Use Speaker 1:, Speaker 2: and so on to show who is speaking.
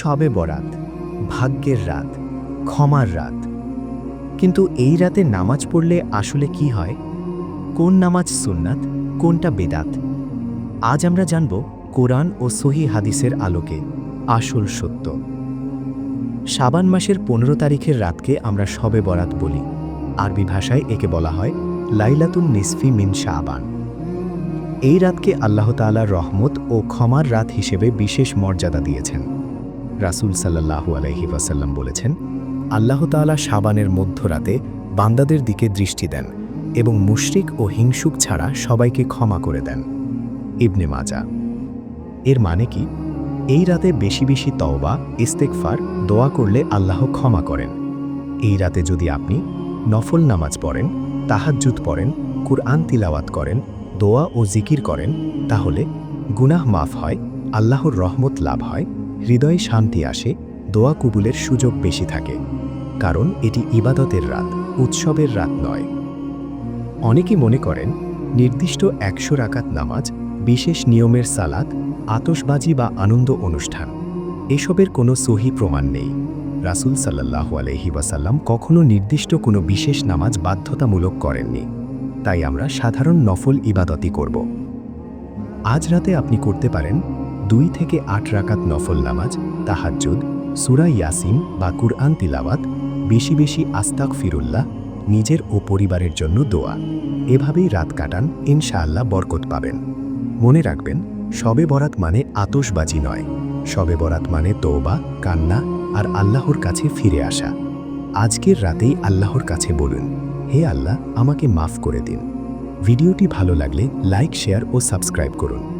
Speaker 1: সবে বরাত, ভাগ্যের রাত, ক্ষমার রাত। কিন্তু এই রাতে নামাজ পড়লে আসলে কি হয়? কোন নামাজ সুন্নাত, কোনটা বেদাত? আজ আমরা জানব কোরআন ও সহি হাদিসের আলোকে আসল সত্য। শাবান মাসের পনেরো তারিখের রাতকে আমরা সবে বরাত বলি। আরবি ভাষায় একে বলা হয় লাইলাতুন নিসফি মিন শাবান। এই রাতকে আল্লাহ তাআলার রহমত ও ক্ষমার রাত হিসেবে বিশেষ মর্যাদা দিয়েছেন। রাসূল সাল্লাল্লাহু আলাইহি ওয়াসাল্লাম বলেছেন, আল্লাহ তাআলা শাবানের মধ্যরাতে বান্দাদের দিকে দৃষ্টি দেন এবং মুশরিক ও হিংসুক ছাড়া সবাইকে ক্ষমা করে দেন। ইবনে মাজা এর মানে কি? এই রাতে বেশি বেশি তওবা ইস্তেকফার দোয়া করলে আল্লাহ ক্ষমা করেন। এই রাতে যদি আপনি নফল নামাজ পড়েন, তাহাজ্জুদ পড়েন, কুরআন তিলাওয়াত করেন, দোয়া ও জিকির করেন, তাহলে গুনাহ মাফ হয়, আল্লাহর রহমত লাভ হয় হৃদয়ে শান্তি আসে, দোয়া কবুলের সুযোগ বেশি থাকে। কারণ এটি ইবাদতের রাত, উৎসবের রাত নয়। অনেকে মনে করেন, নির্দিষ্ট একশো রাকাত নামাজ, বিশেষ নিয়মের সালাত আতসবাজি বা আনন্দ অনুষ্ঠান। এসবের কোনো সহি প্রমাণ নেই। রাসূল আলহি ওয়াসাল্লাম কখনও নির্দিষ্ট কোনো বিশেষ নামাজ বাধ্যতামূলক করেননি। তাই আমরা সাধারণ নফল ইবাদতই করব। আজ রাতে আপনি করতে পারেন দুই থেকে আট রাকাত নফল নামাজ, তাহাজ্জুদ, সুরা ইয়াসিন বা কুরআন তিলাওয়াত, বেশি বেশি আস্তাক ফিরুল্লাহ নিজের ও পরিবারের জন্য দোয়া। এভাবেই রাত কাটান, ইনশাআল্লাহ বরকত পাবেন। মনে রাখবেন শবে বরাত মানে আতশবাজি নয়। শবে বরাত মানে তৌবা কান্না আর আল্লাহর কাছে ফিরে আসা। আজকের রাতেই আল্লাহর কাছে বলুন, হে আল্লাহ, আমাকে মাফ করে দিন। ভিডিওটি ভালো লাগলে লাইক, শেয়ার ও সাবস্ক্রাইব করুন।